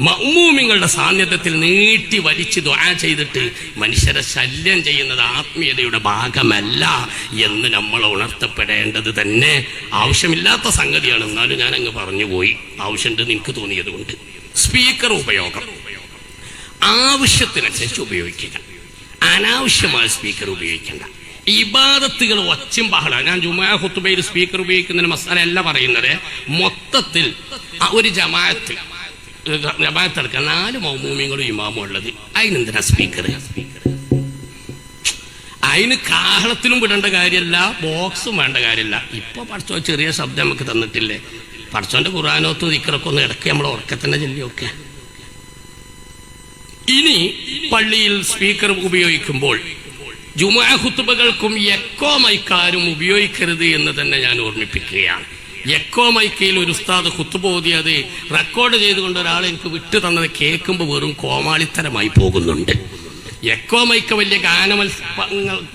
മൗമൂമിങ്ങളുടെ സാന്നിധ്യത്തിൽ നീട്ടി വലിച്ച് ദ്വാ ചെയ്തിട്ട് മനുഷ്യരെ ശല്യം ചെയ്യുന്നത് ആത്മീയതയുടെ ഭാഗമല്ല എന്ന് നമ്മൾ ഉണർത്തപ്പെടേണ്ടത് തന്നെ. ആവശ്യമില്ലാത്ത സംഗതിയാണ്. എന്നാലും ഞാൻ അങ്ങ് പറഞ്ഞു പോയി. ആവശ്യമുണ്ട് എനിക്ക് തോന്നിയത് കൊണ്ട് സ്പീക്കർ ഉപയോഗം. ആവശ്യത്തിനനുസരിച്ച് ഉപയോഗിക്കുക. അനാവശ്യമായ സ്പീക്കർ ഉപയോഗിക്കേണ്ട. ഇബാദത്തുകൾ ഒച്ചും ബഹള ഞാൻ ജുമാ ഹുത്തുബയിൽ സ്പീക്കർ ഉപയോഗിക്കുന്നതിന് മസാല അല്ല പറയുന്നത്. മൊത്തത്തിൽ ഒരു ജമാഅത്ത് നാല് മൗമൂമിയങ്ങളും ഇമാമും ഉള്ളത്. അതിനെന്തിനാ സ്പീക്കർ അതിന് കാഹളത്തിലും വിടേണ്ട കാര്യമല്ല ബോക്സും വേണ്ട കാര്യമല്ല. ഇപ്പൊ പഠിച്ചോ ചെറിയ ശബ്ദം നമുക്ക് തന്നിട്ടില്ലേ? പഠിച്ചോന്റെ ഖുറാനോത്ത് ഇക്കറൊക്കെ ഒന്ന് ഇടയ്ക്ക് നമ്മൾ ഉറക്കത്തിന്റെ ചെല്ലിയൊക്കെ ഇനി പള്ളിയിൽ സ്പീക്കർ ഉപയോഗിക്കുമ്പോൾ ജുമാ ഹുത്തുബകൾക്കും എക്കോ മൈക്കാരും ഉപയോഗിക്കരുത് എന്ന് തന്നെ ഞാൻ ഓർമ്മിപ്പിക്കുകയാണ്. എക്കോ മൈക്കയിൽ ഒരു ഉസ്താദ് ഖുത്തുബ ഓതിയത് റെക്കോർഡ് ചെയ്തുകൊണ്ട് ഒരാൾ എനിക്ക് വിട്ടു തന്നത് കേൾക്കുമ്പോൾ വെറും കോമാളിത്തരമായി പോകുന്നുണ്ട്. എക്കോ മൈക്ക വലിയ ഗാനമത്സ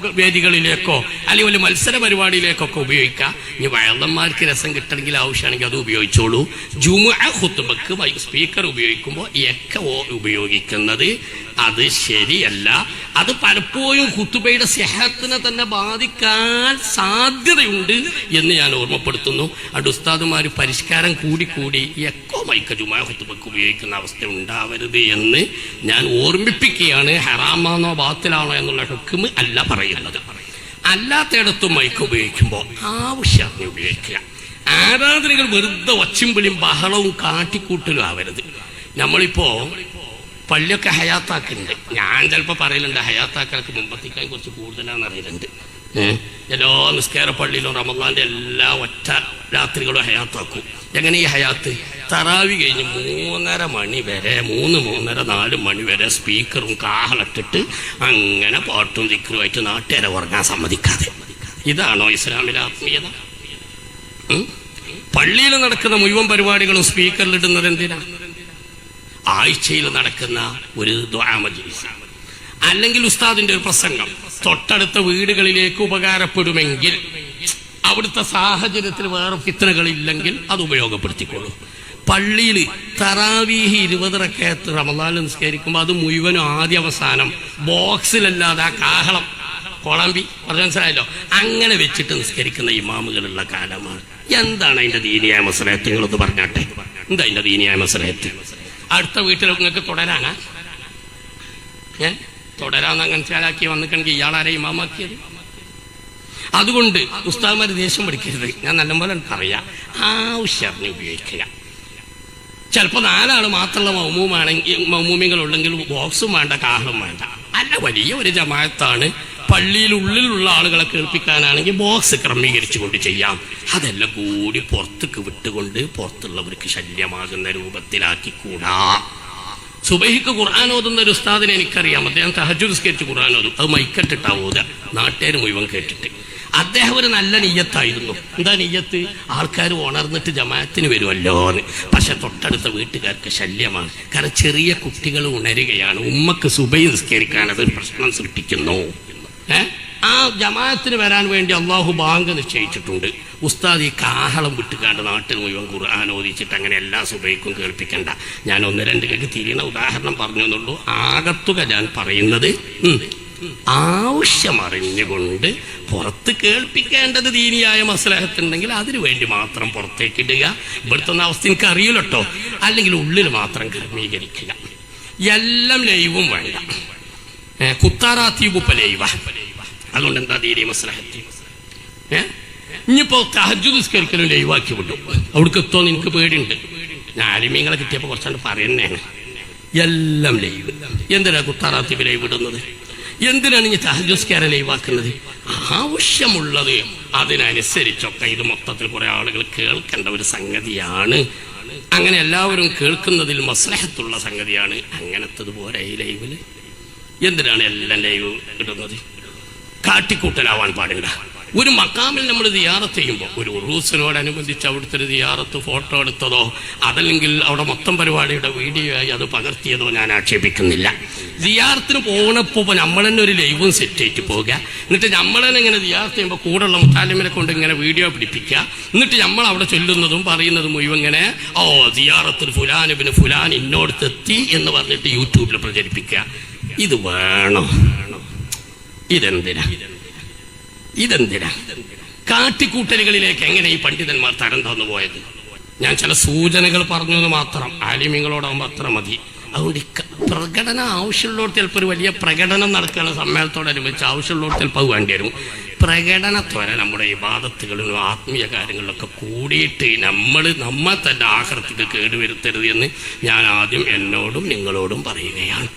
വേദികളിലേക്കോ അല്ലെങ്കിൽ വലിയ മത്സര പരിപാടിയിലേക്കൊക്കെ ഉപയോഗിക്കാം. ഇനി വയലന്മാർക്ക് രസം കിട്ടണമെങ്കിൽ ആവശ്യമാണെങ്കിൽ അത് ഉപയോഗിച്ചോളൂ. ജുമ ഹുത്തുബക്ക് സ്പീക്കർ ഉപയോഗിക്കുമ്പോൾ എക്ക ഉപയോഗിക്കുന്നത് അത് ശരിയല്ല. അത് പലപ്പോഴും ഹുത്തുബയുടെ സെഹത്തിനെ തന്നെ ബാധിക്കാൻ സാധ്യതയുണ്ട് എന്ന് ഞാൻ ഓർമ്മപ്പെടുത്തുന്നു. അത് ഉസ്താദുമാർ പരിഷ്കാരം കൂടിക്കൂടി എക്കോ മൈക്ക ജുമാ ഹുത്തുബക്ക് ഉപയോഗിക്കുന്ന അവസ്ഥ ഉണ്ടാവരുത് എന്ന് ഞാൻ ഓർമ്മിപ്പിക്കുകയാണ്. ഹറാമാണോ ബാത്തിലാണോ എന്നുള്ള ഹുക്കും അല്ല പറയുന്നത്. അല്ലാത്തയിടത്തും മൈക്ക് ഉപയോഗിക്കുമ്പോൾ ആവശ്യത്തിന് ഉപയോഗിക്കുക. ആരാധനകൾ വെറുതെ ഒച്ചിമ്പിളിയും ബഹളവും കാട്ടിക്കൂട്ടലും ആവരുത് നമ്മളിപ്പോ പള്ളിയൊക്കെ ഹയാത്താക്കുന്നുണ്ട് ഞാൻ ചിലപ്പോൾ പറയലുണ്ട് ഹയാത്താക്കലൊക്കെ മുമ്പത്തേക്കാൻ കുറച്ച് കൂടുതലാണെന്ന് അറിയലുണ്ട്. എല്ലാ നിസ്കാര പള്ളിയിലും റമദാന്റെ എല്ലാ ഒറ്റ രാത്രികളും ഹയാത്താക്കും എങ്ങനെ ഈ ഹയാത്ത്? തറാവി കഴിഞ്ഞ് മൂന്നര മണി വരെ മൂന്ന് മൂന്നര നാല് മണി വരെ സ്പീക്കറും കാഹളട്ടിട്ട് അങ്ങനെ പാട്ടും ദിക്കറുമായിട്ട് നാട്ടുകാരെ ഉറങ്ങാൻ സമ്മതിക്കാതെ. ഇതാണോ ഇസ്ലാമിലെ ആത്മീയത? പള്ളിയിൽ നടക്കുന്ന മുഴുവൻ പരിപാടികളും സ്പീക്കറിലിടുന്നത് എന്തിനാ? ആഴ്ചയിൽ നടക്കുന്ന ഒരു ദ്വാമജീസ് അല്ലെങ്കിൽ ഉസ്താദിന്റെ ഒരു പ്രസംഗം. തൊട്ടടുത്ത വീടുകളിലേക്ക് ഉപകാരപ്പെടുമെങ്കിൽ അവിടുത്തെ സാഹചര്യത്തിൽ വേറെ ഫിത്തനകളില്ലെങ്കിൽ അത് ഉപയോഗപ്പെടുത്തിക്കോളൂ. പള്ളിയിൽ തറാവീഹി ഇരുപത് റക്കയത്ത് റമദാൻ നിസ്കരിക്കുമ്പോൾ അത് മുഴുവനും ആദ്യ അവസാനം ബോക്സിലല്ലാതെ ആ കാഹളം കൊളമ്പി പറഞ്ഞു മനസ്സിലായല്ലോ? അങ്ങനെ വെച്ചിട്ട് നിസ്കരിക്കുന്ന ഇമാമുകളുള്ള കാലമാണ്. എന്താണ് അതിന്റെ ദീനിയായ മസലഹത്ത്? നിങ്ങളൊന്ന് പറഞ്ഞാട്ടെ. എന്താ അതിന്റെ ദീനിയായ മസലഹത്ത്? അടുത്ത വീട്ടിൽ നിങ്ങൾക്ക് തുടരാനാ? ഏ? തുടരാന്ന് അങ്ങനെ ചാലാക്കി വന്നിക്കണെങ്കിൽ ഇയാളാരെ ഇമാമാക്കിയത്? അതുകൊണ്ട് ഉസ്താദ്മാർ ദേഷ്യം പഠിക്കരുത് ഞാൻ നല്ലപോലെ എനിക്കറിയാം ഉഷാറിനെ ഉപയോഗിക്കുക. ചിലപ്പോൾ നാലാൾ മാത്രമുള്ള മൗമൂമാണെങ്കിൽ മൗമൂമികൾ ഉണ്ടെങ്കിൽ ബോക്സും വേണ്ട കാഹളും വേണ്ട. അല്ല വലിയ ഒരു ജമാഅത്താണ്. പള്ളിയിൽ ഉള്ളിലുള്ള ആളുകളെ കേൾപ്പിക്കാനാണെങ്കിൽ ബോക്സ് ക്രമീകരിച്ചു കൊണ്ട് ചെയ്യാം. അതെല്ലാം കൂടി പുറത്തേക്ക് വിട്ടുകൊണ്ട് പുറത്തുള്ളവർക്ക് ശല്യമാകുന്ന രൂപത്തിലാക്കിക്കൂടാ സുബഹിക്ക് ഖുർആൻ ഓതുന്ന ഒരു ഉസ്താദിനെ എനിക്കറിയാം. അദ്ദേഹം തഹജു നിസ്കരിച്ച് ഖുർആൻ ഓതും. അത് മൈക്കട്ടിട്ടാ ഓതുക. നാട്ടുകാർ മുഴുവൻ കേട്ടിട്ട്. അദ്ദേഹം ഒരു നല്ല നീയത്തായിരുന്നു എന്താ നീയത്ത് ആൾക്കാർ ഉണർന്നിട്ട് ജമാഅത്തിന് വരുമല്ലോ എന്ന്. പക്ഷെ തൊട്ടടുത്ത വീട്ടുകാർക്ക് ശല്യമാണ്. കാരണം ചെറിയ കുട്ടികൾ ഉണരുകയാണ്. ഉമ്മക്ക് സുബൈ നിസ്കരിക്കാൻ അതൊരു പ്രശ്നം സൃഷ്ടിക്കുന്നു. ഏ? ആ ജമാഅത്തിന് വരാൻ വേണ്ടി അള്ളാഹു ബാങ്ക് നിശ്ചയിച്ചിട്ടുണ്ട്. ഉസ്താദ് ഈ കാഹളം വിട്ടുകാണ്ട് നാട്ടിൽ മുഴുവൻ ഖുർആൻ ഓദിച്ചിട്ട് അങ്ങനെ എല്ലാ സുബൈക്കും കേൾപ്പിക്കണ്ട. ഞാൻ ഒന്ന് രണ്ട് കേൾക്ക് തിരിയുന്ന ഉദാഹരണം പറഞ്ഞു എന്നുള്ളൂ ആകത്തുക ഞാൻ പറയുന്നത് ആവശ്യമറിഞ്ഞുകൊണ്ട് പുറത്ത് കേൾപ്പിക്കേണ്ടത് ദീനിയായ മസലഹത്തുണ്ടെങ്കിൽ അതിനു വേണ്ടി മാത്രം പുറത്തേക്ക് ഇടുക. ഇവിടുത്തെ അവസ്ഥ എനിക്ക് അറിയില്ലട്ടോ അല്ലെങ്കിൽ ഉള്ളിൽ മാത്രം ക്രമീകരിക്കുക. എല്ലാം ലൈവും വേണ്ട. ഏ, കുത്താറാത്തീബുപ്പ ലൈവ. അതുകൊണ്ട് എന്താ ദീനി മസലഹത്തി ഇനിയിപ്പോ തഹജു നിസ്കരിക്കലും ലൈവാക്കി വിട്ടു അവിടേക്ക് എത്തോ നിനക്ക് പേടിയുണ്ട്. ഞാൻ അലിമീങ്ങളെ കിട്ടിയപ്പോൾ കുറച്ചുകൊണ്ട് പറയുന്നതാണ് എല്ലാം ലൈവ്. എന്തിനാ കുത്താറാത്തീബ് ലൈവ് ഇടുന്നത്? എന്തിനാണ് ഇനി തഹജുസ്കാരം ലൈവാക്കുന്നത്? ആവശ്യമുള്ളത് അതിനനുസരിച്ചൊക്കെ ഇത് മൊത്തത്തിൽ കുറെ ആളുകൾ കേൾക്കേണ്ട ഒരു സംഗതിയാണ്. അങ്ങനെ എല്ലാവരും കേൾക്കുന്നതിൽ മസ്ലഹത്തുള്ള സംഗതിയാണ് അങ്ങനത്തത് പോരെ ഈ ലൈവിൽ. എന്തിനാണ് എല്ലാം ലൈവ് ഇടുന്നത്? കാട്ടിക്കൂട്ടലാവാൻ പാടില്ല. ഒരു മക്കാമിൽ നമ്മൾ ദിയാറത്ത് ചെയ്യുമ്പോൾ ഒരു ഉറൂസിനോടനുബന്ധിച്ച് അവിടുത്തെ ഒരു ദിയാറത്ത് ഫോട്ടോ എടുത്തതോ അതല്ലെങ്കിൽ അവിടെ മൊത്തം പരിപാടിയുടെ വീഡിയോ ആയി അത് പകർത്തിയതോ ഞാൻ ആക്ഷേപിക്കുന്നില്ല. ദിയാറത്തിന് പോകണപ്പോ നമ്മൾ തന്നെ ഒരു ലൈവും സെറ്റ് ആയിട്ട് പോകുക എന്നിട്ട് നമ്മൾ തന്നെ ഇങ്ങനെ സിയാർത്ത് ചെയ്യുമ്പോൾ കൂടെയുള്ള മുത്താലിമിനെ കൊണ്ട് ഇങ്ങനെ വീഡിയോ പിടിപ്പിക്കുക. എന്നിട്ട് നമ്മൾ അവിടെ ചൊല്ലുന്നതും പറയുന്നതും മുഴുവൻ ഇങ്ങനെ ഓ സിയാറത്തിൽ ഫുലാൻ പിന്നെ ഫുലാൻ ഇന്നോടത്തെത്തി എന്ന് പറഞ്ഞിട്ട് യൂട്യൂബിൽ പ്രചരിപ്പിക്കുക. ഇത് വേണോ. ഇതെന്തിനാ? ഇതെന്തിനാ? കാട്ടിക്കൂട്ടലുകളിലേക്ക് എങ്ങനെ ഈ പണ്ഡിതന്മാർ തരം തന്നു പോയത്? ഞാൻ ചില സൂചനകൾ പറഞ്ഞു എന്ന് മാത്രം. ആലിമ്യങ്ങളോടാകുമ്പോൾ അത്ര മതി. അതുകൊണ്ട് പ്രകടനം ആവശ്യമുള്ളവർ ചിലപ്പോൾ ഒരു വലിയ പ്രകടനം നടക്കുകയാണ് സമ്മേളനത്തോടനുബന്ധിച്ച് ആവശ്യമുള്ളവർ ചിലപ്പോൾ അത് വേണ്ടി വരും. പ്രകടനത്തോടെ നമ്മുടെ ഈ ബാധത്തുകളിലും ആത്മീയ കാര്യങ്ങളിലൊക്കെ കൂടിയിട്ട് നമ്മൾ നമ്മൾ തന്നെ ആഹൃത്തിക്ക് കേടുവരുത്തരുത് എന്ന് ഞാൻ ആദ്യം എന്നോടും നിങ്ങളോടും പറയുകയാണ്.